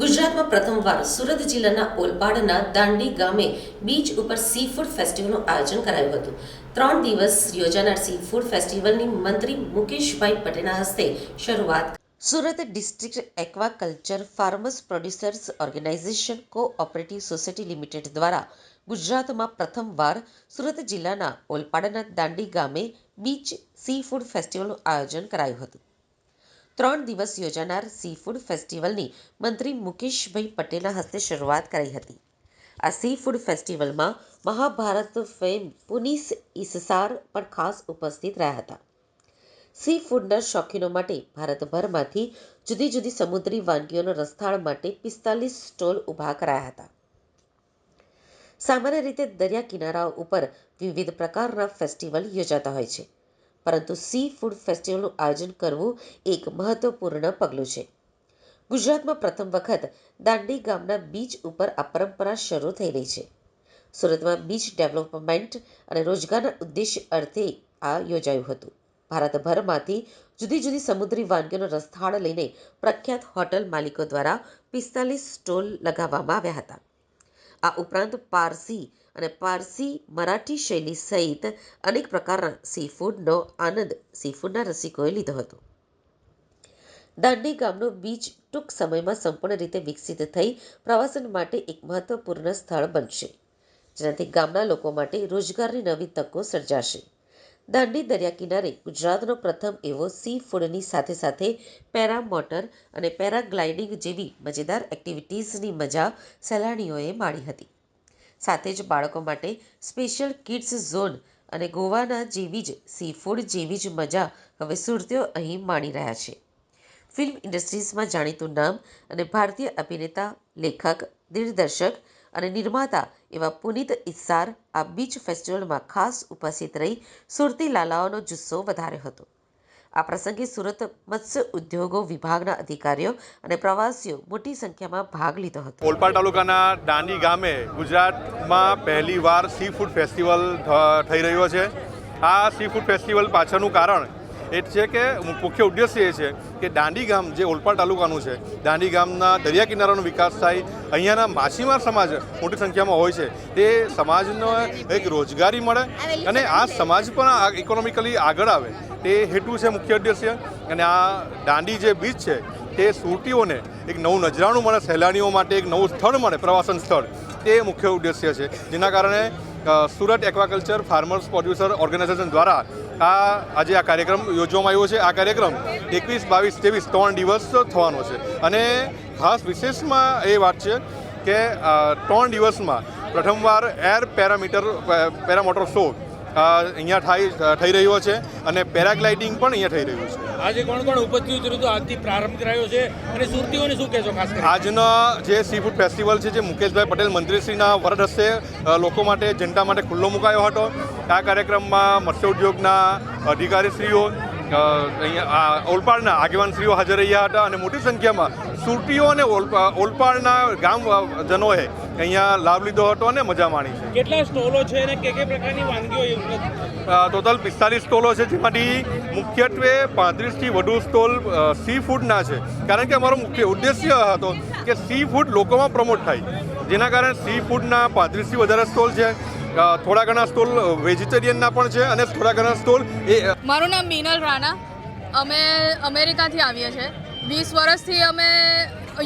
ગુજરાતમાં પ્રથમવાર સુરત જિલ્લાના ઓલપાડના દાંડી ગામે બીચ ઉપર સી ફૂડ ફેસ્ટિવલનું આયોજન કરાયું હતું. ત્રણ દિવસ યોજાનાર સી ફૂડ ફેસ્ટિવલની મંત્રી મુકેશભાઈ પટેલના હસ્તે શરૂઆત Surat district aquaculture farmers producers organisation cooperative society limited દ્વારા ગુજરાતમાં પ્રથમવાર સુરત જિલ્લાના ઓલપાડના દાંડી ગામે બીચ સી ફૂડ ફેસ્ટિવલનું આયોજન કરાયું હતું. ત્રણ દિવસ યોજાનાર સી ફૂડ ફેસ્ટિવલની મંત્રી મુકેશભાઈ પટેલના હસ્તે શરૂઆત કરાઈ હતી. આ સી ફૂડ ફેસ્ટિવલમાં મહાભારત ફેમ પુનીસ ઇસસાર પણ ખાસ ઉપસ્થિત રહ્યા હતા. સી ફૂડના શોખીનો માટે ભારતભરમાંથી જુદી જુદી સમુદ્રી વાનગીઓના રસથાળ માટે પિસ્તાલીસ સ્ટોલ ઊભા કરાયા હતા. સામાન્ય રીતે દરિયા કિનારાઓ ઉપર વિવિધ પ્રકારના ફેસ્ટિવલ યોજાતા હોય છે. પરંતુ સી ફૂડ ફેસ્ટિવલનું આયોજન કરવું એક મહત્વપૂર્ણ પગલું છે. ગુજરાતમાં પ્રથમ વખત દાંડી ગામના બીચ ઉપર આ પરંપરા શરૂ થઈ રહી છે. સુરતમાં બીચ ડેવલપમેન્ટ અને રોજગારના ઉદ્દેશ્ય અર્થે આ યોજાયું હતું. ભારતભરમાંથી જુદી જુદી સમુદ્રી વાનગીઓનો રસથાળ લઈને પ્રખ્યાત હોટલ માલિકો દ્વારા પિસ્તાલીસ સ્ટોલ લગાવવામાં આવ્યા હતા. આ ઉપરાંત પારસી અને પારસી મરાઠી શૈલી સહિત અનેક પ્રકારના સીફૂડનો આનંદ સીફૂડના રસિકોએ લીધો હતો. દાંડી ગામનો બીચ ટૂંક સમયમાં સંપૂર્ણ રીતે વિકસિત થઈ પ્રવાસન માટે એક મહત્વપૂર્ણ સ્થળ બનશે, જેનાથી ગામના લોકો માટે રોજગારની નવી તકો સર્જાશે. દાંડી દરિયા કિનારે ગુજરાતનો પ્રથમ એવો સી ફૂડની સાથે સાથે પેરા મોટર અને પેરાગ્લાઇડિંગ જેવી મજેદાર એક્ટિવિટીઝની મજા સહેલાણીઓએ માણી હતી. સાથે જ બાળકો માટે સ્પેશિયલ કિડ્સ ઝોન અને ગોવાના જેવી જ સી ફૂડ જેવી જ મજા હવે સુરતીઓ અહીં માણી રહ્યા છે. ફિલ્મ ઇન્ડસ્ટ્રીઝમાં જાણીતું નામ અને ભારતીય અભિનેતા, લેખક, દિગ્દર્શક અને નિર્માતા એવા પુનીત ઇસ્સાર આ બીચ ફેસ્ટિવલમાં ખાસ ઉપસ્થિત રહી સુરતી લાલાઓનો જુસ્સો વધાર્યો હતો. આ પ્રસંગે સુરત મત્સ્ય ઉદ્યોગો વિભાગના અધિકારીઓ અને પ્રવાસીઓ મોટી સંખ્યામાં ભાગ લીધો હતો. ઓલપાડ તાલુકાના દાંડી ગામે ગુજરાતમાં પહેલીવાર સી ફૂડ ફેસ્ટિવલ થઈ રહ્યો છે. આ સી ફૂડ ફેસ્ટિવલ પાછળનું કારણ એ છે કે મુખ્ય ઉદ્દેશ્ય એ છે કે દાંડી ગામ જે ઓલપાડ તાલુકાનું છે, દાંડી ગામના દરિયા કિનારાનો વિકાસ થાય. અહીંયાના માછીમાર સમાજ મોટી સંખ્યામાં હોય છે. તે સમાજનો એક રોજગારી મળે અને આ સમાજ પણ ઇકોનોમિકલી આગળ આવે. તે હેતુ છે મુખ્ય ઉદ્દેશ્ય અને આ દાંડી જે બીચ છે, તે સુરતીઓને એક નવું નજરાણું મળે, સહેલાણીઓ માટે એક નવું સ્થળ મળે, પ્રવાસન સ્થળ. તે મુખ્ય ઉદ્દેશ્ય છે. જેના કારણે Surat aquaculture farmers producer organisation દ્વારા આ આજે આ કાર્યક્રમ યોજવામાં આવ્યો છે. આ કાર્યક્રમ એકવીસ, બાવીસ, ત્રેવીસ ત્રણ દિવસ થવાનો છે. અને ખાસ વિશેષમાં એ વાત છે કે ત્રણ દિવસમાં પ્રથમવાર એર પેરામીટર પેરામોટર શો અહીંયા થાય થઈ રહ્યો છે અને પેરાગ્લાઇડિંગ પણ અહીંયા થઈ રહ્યું છે. આજે કોણ કોણ ઉપસ્થિત રહ્યું આજથી પ્રારંભ કરાયો છે. અને સુરતીઓને શું કહેશો ખાસ આજનો જે સી ફૂડ ફેસ્ટિવલ છે જે મુકેશભાઈ પટેલ મંત્રીશ્રીના વરદ હસ્તે લોકો માટે જનતા માટે ખુલ્લો મુકાયો હતો. આ કાર્યક્રમમાં મત્સ્ય ઉદ્યોગના અધિકારીશ્રીઓ અહીંયા ઓલપાડના આગેવાનશ્રીઓ હાજર રહ્યા હતા અને મોટી સંખ્યામાં સુરતીઓ અને ઓલપા ઓલપાડના ગામજનોએ અહીંયા લાભ લીધો હતો અને મજા માણી છે. કેટલા સ્ટોલો છે અને કે કઈ પ્રકારની વાનગીઓ ટોટલ પિસ્તાલીસ સ્ટોલો છે જેમાંથી મુખ્યત્વે પાંત્રીસથી વધુ સ્ટોલ સી ફૂડના છે. કારણ કે અમારો મુખ્ય ઉદ્દેશ્ય હતો કે સી ફૂડ લોકોમાં પ્રમોટ થાય. જેના કારણે સી ફૂડના પાંત્રીસથી વધારે સ્ટોલ છે થોડા ઘણા સ્ટોલ વેજીટેરિયનના પણ છે અને થોડા ઘણા સ્ટોલ એ મારું નામ મીનલ રાણા. અમે અમેરિકાથી આવીએ છીએ. વીસ વર્ષથી અમે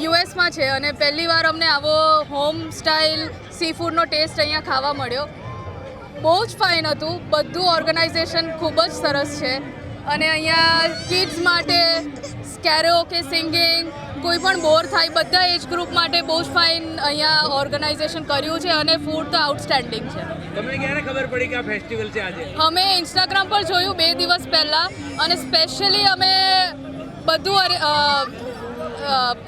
યુએસમાં છે અને પહેલી વાર અમને આવો હોમ સ્ટાઇલ સી ફૂડનો ટેસ્ટ અહીંયા ખાવા મળ્યો. બહુ જ ફાઇન હતું. બધું ઓર્ગેનાઇઝેશન ખૂબ જ સરસ છે. અને અહીંયા કિડ્સ માટે સ્કેરો કે સિંગિંગ કોઈ પણ બોર થાય બધા એજ ગ્રુપ માટે બહુ જ ફાઇન અહીંયા ઓર્ગેનાઇઝેશન કર્યું છે અને ફૂડ તો આઉટસ્ટેન્ડિંગ છે. તમને ક્યારે ખબર પડી કે આ ફેસ્ટિવલ છે આજે? અમે ઇન્સ્ટાગ્રામ પર જોયું બે દિવસ પહેલાં અને સ્પેશિયલી અમે બધું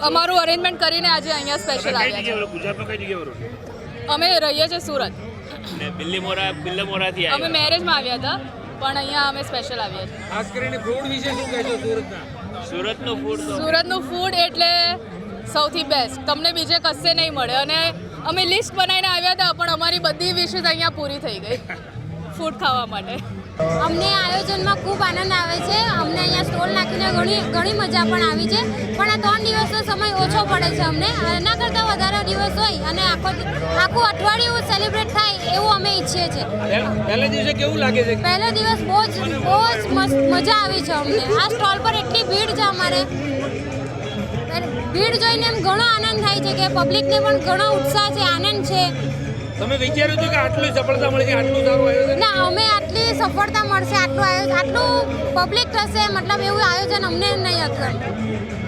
અમારું અરેન્જમેન્ટ કરીને આજે અહીંયા સ્પેશિયલ આવ્યા જગ્યાએ ગુજરાતમાં કઈ જગ્યાએ અમે રહીએ છીએ સુરત. ને બિલ્લી મોરા બિલ્લા મોરાથી અમે મેરેજમાં આવ્યા હતા પણ અહીંયા અમે સ્પેશિયલ આવ્યા છીએ. ખાસ કરીને ફૂડ વિશે શું કહેશો સુરતના? સુરતનું ફૂડ સુરતનું ફૂડ એટલે સૌથી બેસ્ટ તમને બીજે કશે નહીં મળે. અને અમે લિસ્ટ બનાવીને આવ્યા હતા પણ અમારી બધી વિશેષ અહીંયા પૂરી થઈ ગઈ. ફૂડ ખાવા માટે. અમને આયોજનમાં ખૂબ આનંદ આવે છે. અમને અહીંયા સ્ટોલ નાખીને ઘણી ઘણી મજા પણ આવી છે. પણ આ ત્રણ દિવસનો સમય ઓછો પડે છે અમને. એના કરતાં વધારે દિવસ હોય અને આખો આખું અઠવાડિયું સેલિબ્રેટ થાય એવું અમે ઈચ્છીએ છીએ. પહે- પહેલા દિવસે કેવું લાગે છે? પહેલો દિવસ બહુ જ બહુ જ મસ્ત મજા આવી છે અમને. આ સ્ટોલ પર એટલી ભીડ છે અમારે. ભીડ જોઈને એમ ઘણો આનંદ થાય છે કે પબ્લિકને પણ ઘણો ઉત્સાહ છે આનંદ છે. તમે વિચાર્યું હતું કે આટલી સફળતા મળશે આટલું સારું આયોજન? ના, અમે આટલી સફળતા મળશે, આટલું આયોજન આટલું પબ્લિક થશે, મતલબ એવું આયોજન અમને નહીં હતું